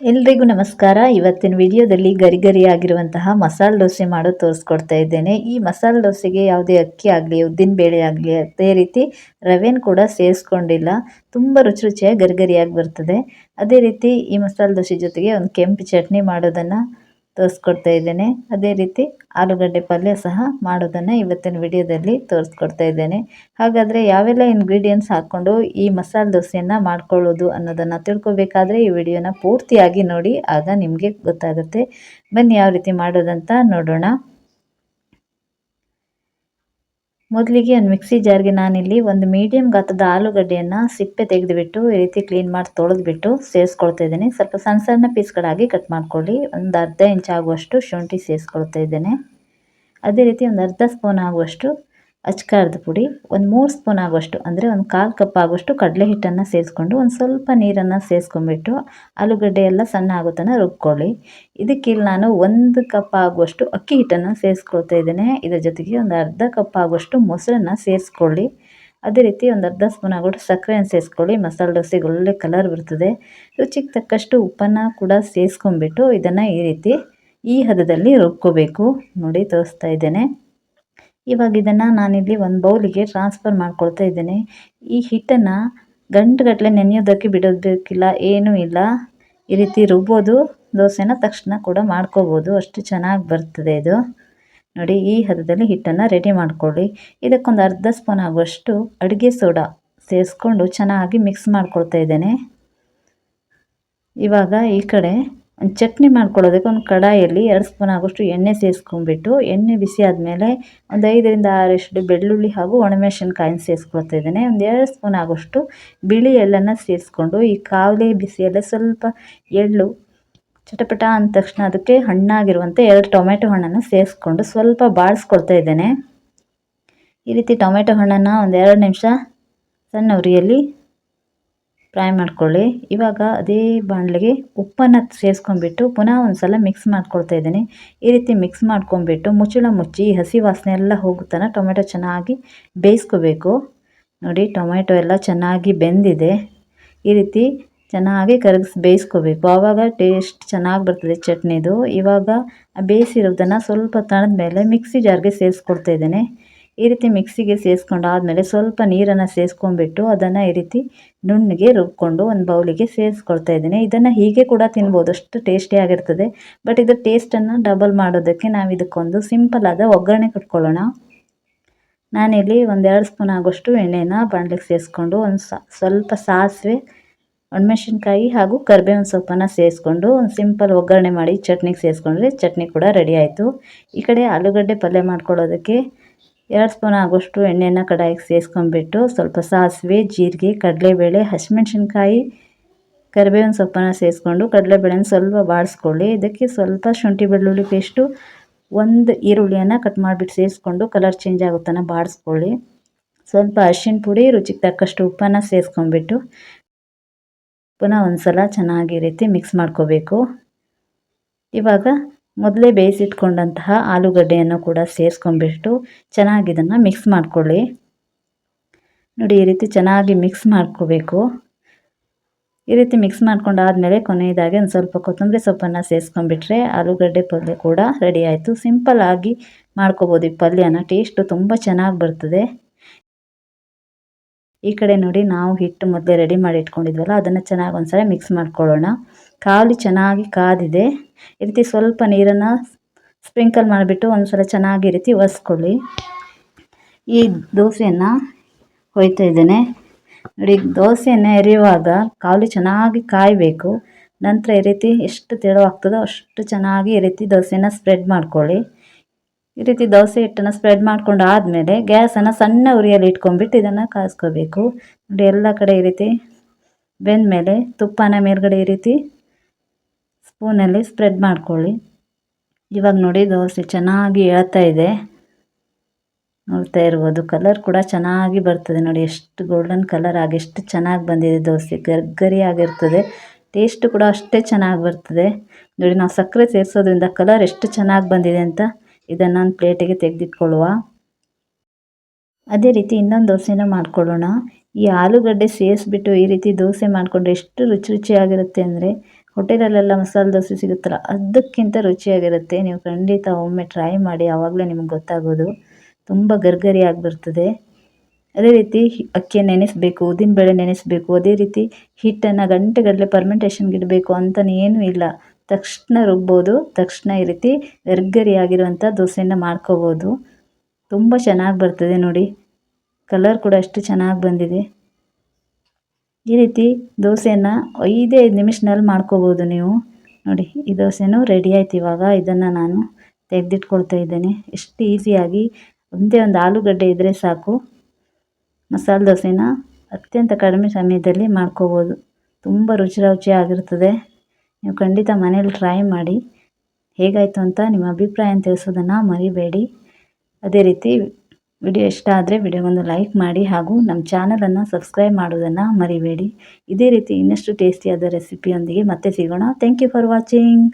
ಎಲ್ರಿಗೂ ನಮಸ್ಕಾರ. ಇವತ್ತಿನ ವಿಡಿಯೋದಲ್ಲಿ ಗರಿ ಗರಿ ಮಸಾಲೆ ದೋಸೆ ಮಾಡೋದು ತೋರಿಸ್ಕೊಡ್ತಾ ಇದ್ದೇನೆ. ಈ ಮಸಾಲೆ ದೋಸೆಗೆ ಯಾವುದೇ ಅಕ್ಕಿ ಆಗಲಿ, ಉದ್ದಿನ ಬೇಳೆ ಆಗಲಿ, ಅದೇ ರೀತಿ ರವೆನ ಕೂಡ ಸೇರಿಸ್ಕೊಂಡಿಲ್ಲ. ತುಂಬ ರುಚಿ ರುಚಿಯಾಗಿ ಗರಿಗರಿಯಾಗಿ ಬರ್ತದೆ. ಅದೇ ರೀತಿ ಈ ಮಸಾಲೆ ದೋಸೆ ಜೊತೆಗೆ ಒಂದು ಕೆಂಪು ಚಟ್ನಿ ಮಾಡೋದನ್ನು ತೋರಿಸ್ಕೊಡ್ತಾ ಇದ್ದೇನೆ. ಅದೇ ರೀತಿ ಆಲೂಗಡ್ಡೆ ಪಲ್ಯ ಸಹ ಮಾಡೋದನ್ನು ಇವತ್ತಿನ ವಿಡಿಯೋದಲ್ಲಿ ತೋರಿಸ್ಕೊಡ್ತಾ ಇದ್ದೇನೆ. ಹಾಗಾದರೆ ಯಾವೆಲ್ಲ ಇಂಗ್ರೀಡಿಯೆಂಟ್ಸ್ ಹಾಕ್ಕೊಂಡು ಈ ಮಸಾಲೆ ದೋಸೆಯನ್ನು ಮಾಡ್ಕೊಳ್ಳೋದು ಅನ್ನೋದನ್ನು ತಿಳ್ಕೊಬೇಕಾದ್ರೆ ಈ ವಿಡಿಯೋನ ಪೂರ್ತಿಯಾಗಿ ನೋಡಿ, ಆಗ ನಿಮಗೆ ಗೊತ್ತಾಗುತ್ತೆ. ಬನ್ನಿ ಯಾವ ರೀತಿ ಮಾಡೋದಂತ ನೋಡೋಣ. ಮೊದಲಿಗೆ ಒಂದು ಮಿಕ್ಸಿ ಜಾರ್ಗೆ ನಾನಿಲ್ಲಿ ಒಂದು ಮೀಡಿಯಂ ಗಾತ್ರದ ಆಲೂಗಡ್ಡೆಯನ್ನು ಸಿಪ್ಪೆ ತೆಗೆದುಬಿಟ್ಟು ಈ ರೀತಿ ಕ್ಲೀನ್ ಮಾಡಿ ತೊಳೆದ್ಬಿಟ್ಟು ಸೇರಿಸ್ಕೊಳ್ತಾ ಇದ್ದೀನಿ. ಸ್ವಲ್ಪ ಸಣ್ಣ ಸಣ್ಣ ಪೀಸ್ಗಳಾಗಿ ಕಟ್ ಮಾಡ್ಕೊಳ್ಳಿ. ಒಂದು ಅರ್ಧ ಇಂಚ್ ಆಗುವಷ್ಟು ಶುಂಠಿ ಸೇರಿಸ್ಕೊಳ್ತಾ ಇದ್ದೇನೆ. ಅದೇ ರೀತಿ ಒಂದು ಅರ್ಧ ಸ್ಪೂನ್ ಆಗುವಷ್ಟು ಅಚ್ಕಾರದ ಪುಡಿ, ಒಂದು ಮೂರು ಸ್ಪೂನ್ ಆಗುವಷ್ಟು ಅಂದರೆ ಒಂದು ಕಾಲು ಕಪ್ ಆಗುವಷ್ಟು ಕಡಲೆ ಹಿಟ್ಟನ್ನು ಸೇರಿಸ್ಕೊಂಡು ಒಂದು ಸ್ವಲ್ಪ ನೀರನ್ನು ಸೇರಿಸ್ಕೊಂಡ್ಬಿಟ್ಟು ಆಲೂಗಡ್ಡೆ ಎಲ್ಲ ಸಣ್ಣ ಆಗೋ ರುಬ್ಕೊಳ್ಳಿ. ಇದಕ್ಕಿಲ್ಲಿ ನಾನು ಒಂದು ಕಪ್ ಆಗುವಷ್ಟು ಅಕ್ಕಿ ಹಿಟ್ಟನ್ನು ಸೇರಿಸ್ಕೊಳ್ತಾ ಇದ್ದೇನೆ. ಇದರ ಜೊತೆಗೆ ಒಂದು ಅರ್ಧ ಕಪ್ ಆಗುವಷ್ಟು ಮೊಸರನ್ನು ಸೇರಿಸ್ಕೊಳ್ಳಿ. ಅದೇ ರೀತಿ ಒಂದು ಅರ್ಧ ಸ್ಪೂನ್ ಆಗೋಷ್ಟು ಸಕ್ಕರೆಯನ್ನು ಸೇರಿಸ್ಕೊಳ್ಳಿ. ಮಸಾಲೆ ದೋಸೆಗೆ ಒಳ್ಳೆ ಕಲರ್ ಬರ್ತದೆ. ರುಚಿಗೆ ತಕ್ಕಷ್ಟು ಉಪ್ಪನ್ನು ಕೂಡ ಸೇರಿಸ್ಕೊಂಡ್ಬಿಟ್ಟು ಇದನ್ನು ಈ ರೀತಿ ಈ ಹದದಲ್ಲಿ ರುಬ್ಕೋಬೇಕು. ನೋಡಿ ತೋರಿಸ್ತಾ ಇದ್ದೇನೆ. ಇವಾಗ ಇದನ್ನು ನಾನಿಲ್ಲಿ ಒಂದು ಬೌಲಿಗೆ ಟ್ರಾನ್ಸ್ಫರ್ ಮಾಡ್ಕೊಳ್ತಾ ಇದ್ದೇನೆ. ಈ ಹಿಟ್ಟನ್ನು ಗಂಟುಗಟ್ಟಲೆ ನೆನೆಯೋದಕ್ಕೆ ಬಿಡೋದಕ್ಕಿಲ್ಲ, ಏನೂ ಇಲ್ಲ. ಈ ರೀತಿ ರುಬ್ಬೋದು, ದೋಸೆನ ತಕ್ಷಣ ಕೂಡ ಮಾಡ್ಕೋಬೋದು. ಅಷ್ಟು ಚೆನ್ನಾಗಿ ಬರ್ತದೆ ಇದು. ನೋಡಿ, ಈ ಹದದಲ್ಲಿ ಹಿಟ್ಟನ್ನು ರೆಡಿ ಮಾಡ್ಕೊಳ್ಳಿ. ಇದಕ್ಕೊಂದು ಅರ್ಧ ಸ್ಪೂನ್ ಆಗುವಷ್ಟು ಅಡುಗೆ ಸೋಡಾ ಸೇರಿಸ್ಕೊಂಡು ಚೆನ್ನಾಗಿ ಮಿಕ್ಸ್ ಮಾಡ್ಕೊಳ್ತಾ ಇದ್ದೇನೆ. ಇವಾಗ ಈ ಕಡೆ ಒಂದು ಚಟ್ನಿ ಮಾಡ್ಕೊಳ್ಳೋದಕ್ಕೆ ಒಂದು ಕಡಾಯಲ್ಲಿ ಎರಡು ಸ್ಪೂನ್ ಆಗೋಷ್ಟು ಎಣ್ಣೆ ಸೇರಿಸ್ಕೊಂಡ್ಬಿಟ್ಟು ಎಣ್ಣೆ ಬಿಸಿ ಆದಮೇಲೆ ಒಂದು ಐದರಿಂದ ಆರಷ್ಟು ಬೆಳ್ಳುಳ್ಳಿ ಹಾಗೂ ಒಣಮೆಣಸಿನ್ಕಾಯಿನ ಸೇರಿಸ್ಕೊಳ್ತಾ ಇದ್ದೇನೆ. ಒಂದು ಎರಡು ಸ್ಪೂನ್ ಆಗೋಷ್ಟು ಬಿಳಿ ಎಳ್ಳನ್ನು ಸೇರಿಸ್ಕೊಂಡು ಈ ಕಾವಲಿ ಬಿಸಿಯಲ್ಲೇ ಸ್ವಲ್ಪ ಎಳ್ಳು ಚಟಪಟ ಅಂದ ತಕ್ಷಣ ಅದಕ್ಕೆ ಹಣ್ಣಾಗಿರುವಂಥ ಎರಡು ಟೊಮೆಟೊ ಹಣ್ಣನ್ನು ಸೇರಿಸ್ಕೊಂಡು ಸ್ವಲ್ಪ ಬಾಳಿಸ್ಕೊಳ್ತಾ ಇದ್ದೇನೆ. ಈ ರೀತಿ ಟೊಮೆಟೊ ಹಣ್ಣನ್ನು ಒಂದು ಎರಡು ನಿಮಿಷ ಸಣ್ಣ ಉರಿಯಲ್ಲಿ ಫ್ರೈ ಮಾಡ್ಕೊಳ್ಳಿ. ಇವಾಗ ಅದೇ ಬಾಣಲೆಗೆ ಉಪ್ಪನ್ನು ಸೇರಿಸ್ಕೊಂಡ್ಬಿಟ್ಟು ಪುನಃ ಒಂದು ಸಲ ಮಿಕ್ಸ್ ಮಾಡ್ಕೊಳ್ತಾ ಇದ್ದೀನಿ. ಈ ರೀತಿ ಮಿಕ್ಸ್ ಮಾಡ್ಕೊಂಡ್ಬಿಟ್ಟು ಮುಚ್ಚಳ ಮುಚ್ಚಿ ಹಸಿ ವಾಸನೆ ಎಲ್ಲ ಹೋಗುತ್ತಾನ ಟೊಮೆಟೊ ಚೆನ್ನಾಗಿ ಬೇಯಿಸ್ಕೋಬೇಕು. ನೋಡಿ ಟೊಮೆಟೊ ಎಲ್ಲ ಚೆನ್ನಾಗಿ ಬೆಂದಿದೆ. ಈ ರೀತಿ ಚೆನ್ನಾಗಿ ಕರಗಿಸಿ ಬೇಯಿಸ್ಕೋಬೇಕು. ಆವಾಗ ಟೇಸ್ಟ್ ಚೆನ್ನಾಗಿ ಬರ್ತದೆ ಚಟ್ನಿದು. ಇವಾಗ ಬೇಯಿಸಿರೋದನ್ನು ಸ್ವಲ್ಪ ಮೇಲೆ ಮಿಕ್ಸಿ ಜಾರ್ಗೆ ಸೇರಿಸ್ಕೊಡ್ತಾ ಇದ್ದೇನೆ. ಈ ರೀತಿ ಮಿಕ್ಸಿಗೆ ಸೇರಿಸ್ಕೊಂಡು ಆದಮೇಲೆ ಸ್ವಲ್ಪ ನೀರನ್ನು ಸೇರಿಸ್ಕೊಂಡ್ಬಿಟ್ಟು ಅದನ್ನು ಈ ರೀತಿ ನುಣ್ಣಗೆ ರುಬ್ಕೊಂಡು ಒಂದು ಬೌಲಿಗೆ ಸೇರಿಸ್ಕೊಳ್ತಾ ಇದ್ದೀನಿ. ಇದನ್ನು ಹೀಗೆ ಕೂಡ ತಿನ್ಬೋದು. ಅಷ್ಟು ಟೇಸ್ಟಿಯಾಗಿರ್ತದೆ ಬಟ್ ಇದು ಟೇಸ್ಟನ್ನು ಡಬಲ್ ಮಾಡೋದಕ್ಕೆ ನಾವು ಇದಕ್ಕೊಂದು ಸಿಂಪಲ್ ಆದ ಒಗ್ಗರಣೆ ಕಟ್ಕೊಳ್ಳೋಣ. ನಾನಿಲ್ಲಿ ಒಂದೆರಡು ಸ್ಪೂನ್ ಆಗೋಷ್ಟು ಎಣ್ಣೆನ ಬಾಣಲಿಗೆ ಸೇರಿಸ್ಕೊಂಡು ಒಂದು ಸ್ವಲ್ಪ ಸಾಸಿವೆ, ಒಣಮೆಣಸಿನ್ಕಾಯಿ ಹಾಗೂ ಕರಿಬೇವಿನ ಸೊಪ್ಪನ್ನು ಸೇರಿಸ್ಕೊಂಡು ಒಂದು ಸಿಂಪಲ್ ಒಗ್ಗರಣೆ ಮಾಡಿ ಚಟ್ನಿಗೆ ಸೇರಿಸ್ಕೊಂಡ್ರೆ ಚಟ್ನಿ ಕೂಡ ರೆಡಿ ಆಯಿತು. ಈ ಕಡೆ ಆಲೂಗಡ್ಡೆ ಪಲ್ಯ ಮಾಡ್ಕೊಳ್ಳೋದಕ್ಕೆ ಎರಡು ಸ್ಪೂನ್ ಆಗೋಷ್ಟು ಎಣ್ಣೆನ ಕಡಾಯಿಗೆ ಸೇರಿಸ್ಕೊಂಡ್ಬಿಟ್ಟು ಸ್ವಲ್ಪ ಸಾಸಿವೆ, ಜೀರಿಗೆ, ಕಡಲೆಬೇಳೆ, ಹಸಿಮೆಣ್ಸಿನ್ಕಾಯಿ, ಕರಿಬೇವಿನ ಸೊಪ್ಪನ್ನು ಸೇರಿಸ್ಕೊಂಡು ಕಡಲೆಬೇಳೆನ ಸ್ವಲ್ಪ ಬಾಡಿಸ್ಕೊಳ್ಳಿ ಇದಕ್ಕೆ ಸ್ವಲ್ಪ ಶುಂಠಿ ಬೆಳ್ಳುಳ್ಳಿ ಪೇಸ್ಟು, ಒಂದು ಈರುಳ್ಳಿಯನ್ನು ಕಟ್ ಮಾಡಿಬಿಟ್ಟು ಸೇರಿಸ್ಕೊಂಡು ಕಲರ್ ಚೇಂಜ್ ಆಗುತ್ತಾನೆ ಬಾಡಿಸ್ಕೊಳ್ಳಿ ಸ್ವಲ್ಪ ಅರಿಶಿನ ಪುಡಿ, ರುಚಿಗೆ ತಕ್ಕಷ್ಟು ಉಪ್ಪನ್ನು ಸೇರಿಸ್ಕೊಂಡ್ಬಿಟ್ಟು ಪುನಃ ಒಂದು ಸಲ ಚೆನ್ನಾಗಿ ರೀತಿ ಮಿಕ್ಸ್ ಮಾಡ್ಕೋಬೇಕು. ಇವಾಗ ಮೊದಲೇ ಬೇಯಿಸಿಟ್ಕೊಂಡಂತಹ ಆಲೂಗಡ್ಡೆಯನ್ನು ಕೂಡ ಸೇರಿಸ್ಕೊಂಡ್ಬಿಟ್ಟು ಚೆನ್ನಾಗಿ ಇದನ್ನು ಮಿಕ್ಸ್ ಮಾಡ್ಕೊಳ್ಳಿ. ನೋಡಿ, ಈ ರೀತಿ ಚೆನ್ನಾಗಿ ಮಿಕ್ಸ್ ಮಾಡ್ಕೋಬೇಕು. ಈ ರೀತಿ ಮಿಕ್ಸ್ ಮಾಡ್ಕೊಂಡಾದಮೇಲೆ ಕೊನೆಯದಾಗಿ ಒಂದು ಸ್ವಲ್ಪ ಕೊತ್ತಂಬರಿ ಸೊಪ್ಪನ್ನು ಸೇರಿಸ್ಕೊಂಡ್ಬಿಟ್ರೆ ಆಲೂಗಡ್ಡೆ ಪಲ್ಯ ಕೂಡ ರೆಡಿ ಆಯಿತು. ಸಿಂಪಲ್ಲಾಗಿ ಮಾಡ್ಕೋಬೋದು ಈ ಪಲ್ಯನ. ಟೇಸ್ಟು ತುಂಬ ಚೆನ್ನಾಗಿ ಬರ್ತದೆ. ಈ ಕಡೆ ನೋಡಿ ನಾವು ಹಿಟ್ಟು ಮೊದಲೇ ರೆಡಿ ಮಾಡಿ ಇಟ್ಕೊಂಡಿದ್ವಲ್ಲ, ಅದನ್ನು ಚೆನ್ನಾಗಿ ಒಂದ್ಸಲ ಮಿಕ್ಸ್ ಮಾಡ್ಕೊಳ್ಳೋಣ. ಕಾಲು ಚೆನ್ನಾಗಿ ಕಾದಿದೆ. ಈ ರೀತಿ ಸ್ವಲ್ಪ ನೀರನ್ನು ಸ್ಪ್ರಿಂಕಲ್ ಮಾಡಿಬಿಟ್ಟು ಒಂದು ಸಲ ಚೆನ್ನಾಗಿ ರೀತಿ ಒರೆಸ್ಕೊಳ್ಳಿ. ಈ ದೋಸೆಯನ್ನು ಹೊಯ್ತಾ ಇದ್ದೇನೆ. ನೋಡಿ, ದೋಸೆಯನ್ನು ಎರೆಯುವಾಗ ಕಾವಲಿ ಚೆನ್ನಾಗಿ ಕಾಯಬೇಕು. ನಂತರ ಈ ರೀತಿ ಎಷ್ಟು ತೆಳುವಾಗ್ತದೋ ಅಷ್ಟು ಚೆನ್ನಾಗಿ ಈ ರೀತಿ ದೋಸೆನ ಸ್ಪ್ರೆಡ್ ಮಾಡ್ಕೊಳ್ಳಿ. ಈ ರೀತಿ ದೋಸೆ ಹಿಟ್ಟನ್ನು ಸ್ಪ್ರೆಡ್ ಮಾಡ್ಕೊಂಡು ಆದಮೇಲೆ ಗ್ಯಾಸನ್ನು ಸಣ್ಣ ಉರಿಯಲ್ಲಿ ಇಟ್ಕೊಂಡ್ಬಿಟ್ಟು ಇದನ್ನು ಕಾಯಿಸ್ಕೋಬೇಕು ನೋಡಿ, ಎಲ್ಲ ಕಡೆ ಈ ರೀತಿ ಬೆಂದಮೇಲೆ ತುಪ್ಪನ ಮೇಲ್ಗಡೆ ಈ ರೀತಿ ಸ್ಪೂನಲ್ಲಿ ಸ್ಪ್ರೆಡ್ ಮಾಡ್ಕೊಳ್ಳಿ. ಇವಾಗ ನೋಡಿ ದೋಸೆ ಚೆನ್ನಾಗಿ ಏಳ್ತಾ ಇದೆ. ನೋಡ್ತಾ ಇರ್ಬೋದು ಕಲರ್ ಕೂಡ ಚೆನ್ನಾಗಿ ಬರ್ತದೆ. ನೋಡಿ, ಎಷ್ಟು ಗೋಲ್ಡನ್ ಕಲರ್ ಆಗಿ, ಎಷ್ಟು ಚೆನ್ನಾಗಿ ಬಂದಿದೆ ದೋಸೆ. ಗರ್ಗರಿ ಆಗಿರ್ತದೆ ಟೇಸ್ಟ್ ಕೂಡ ಅಷ್ಟೇ ಚೆನ್ನಾಗಿ ಬರ್ತದೆ. ನೋಡಿ, ನಾವು ಸಕ್ಕರೆ ಸೇರಿಸೋದ್ರಿಂದ ಕಲರ್ ಎಷ್ಟು ಚೆನ್ನಾಗಿ ಬಂದಿದೆ ಅಂತ ಇದನ್ನು ಒಂದು ಪ್ಲೇಟಿಗೆ ತೆಗೆದಿಟ್ಕೊಳ್ಳುವ ಅದೇ ರೀತಿ ಇನ್ನೊಂದು ದೋಸೆನ ಮಾಡ್ಕೊಳ್ಳೋಣ. ಈ ಆಲೂಗಡ್ಡೆ ಸೇರಿಸ್ಬಿಟ್ಟು ಈ ರೀತಿ ದೋಸೆ ಮಾಡಿಕೊಂಡ್ರೆ ಎಷ್ಟು ರುಚಿ ರುಚಿಯಾಗಿರುತ್ತೆ ಅಂದರೆ ಹೋಟೆಲಲ್ಲೆಲ್ಲ ಮಸಾಲೆ ದೋಸೆ ಸಿಗುತ್ತಲ್ಲ, ಅದಕ್ಕಿಂತ ರುಚಿಯಾಗಿರುತ್ತೆ. ನೀವು ಖಂಡಿತ ಒಮ್ಮೆ ಟ್ರೈ ಮಾಡಿ ಆವಾಗಲೇ ನಿಮ್ಗೆ ಗೊತ್ತಾಗೋದು. ತುಂಬ ಗರ್ಗರಿಯಾಗಿ ಬರ್ತದೆ ಅದೇ ರೀತಿ ಅಕ್ಕಿ ನೆನೆಸಬೇಕು, ಉದ್ದಿನಬೇಳೆ ನೆನೆಸಬೇಕು. ಅದೇ ರೀತಿ ಹಿಟ್ಟನ್ನು ಗಂಟೆಗಟ್ಟಲೆ ಪರ್ಮೆಂಟೇಷನ್ಗೆ ಇಡಬೇಕು ಅಂತಲೇ ಏನೂ ಇಲ್ಲ. ತಕ್ಷಣ ರುಬ್ಬೋದು, ತಕ್ಷಣ ಈ ರೀತಿ ಗರ್ಗರಿಯಾಗಿರುವಂಥ ದೋಸೆನ ಮಾಡ್ಕೋಬೋದು. ತುಂಬ ಚೆನ್ನಾಗಿ ಬರ್ತದೆ ನೋಡಿ. ಕಲರ್ ಕೂಡ ಅಷ್ಟು ಚೆನ್ನಾಗಿ ಬಂದಿದೆ. ಈ ರೀತಿ ದೋಸೆಯನ್ನು ಐದೇ ಐದು ನಿಮಿಷನಲ್ಲಿ ಮಾಡ್ಕೋಬೋದು ನೀವು. ನೋಡಿ, ಈ ದೋಸೆನೂ ರೆಡಿ ಆಯ್ತು ಇವಾಗ. ಇದನ್ನು ನಾನು ತೆಗೆದಿಟ್ಕೊಳ್ತಾ ಇದ್ದೇನೆ. ಎಷ್ಟು ಈಸಿಯಾಗಿ ಒಂದೇ ಒಂದು ಆಲೂಗಡ್ಡೆ ಇದ್ದರೆ ಸಾಕು. ಮಸಾಲೆ ದೋಸೆನ ಅತ್ಯಂತ ಕಡಿಮೆ ಸಮಯದಲ್ಲಿ ಮಾಡ್ಕೋಬೋದು. ತುಂಬ ರುಚಿ ರುಚಿಯಾಗಿರ್ತದೆ. ನೀವು ಖಂಡಿತ ಮನೇಲಿ ಟ್ರೈ ಮಾಡಿ ಹೇಗಾಯಿತು ಅಂತ ನಿಮ್ಮ ಅಭಿಪ್ರಾಯ ತಿಳಿಸೋದನ್ನು ಮರಿಬೇಡಿ. ಅದೇ ರೀತಿ ವಿಡಿಯೋ ಇಷ್ಟ ಆದರೆ ವಿಡಿಯೋಗೊಂದು ಲೈಕ್ ಮಾಡಿ ಹಾಗೂ ನಮ್ಮ ಚಾನಲನ್ನು ಸಬ್ಸ್ಕ್ರೈಬ್ ಮಾಡೋದನ್ನು ಮರಿಬೇಡಿ. ಇದೇ ರೀತಿ ಇನ್ನಷ್ಟು ಟೇಸ್ಟಿಯಾದ ರೆಸಿಪಿಯೊಂದಿಗೆ ಮತ್ತೆ ಸಿಗೋಣ. Thank you for watching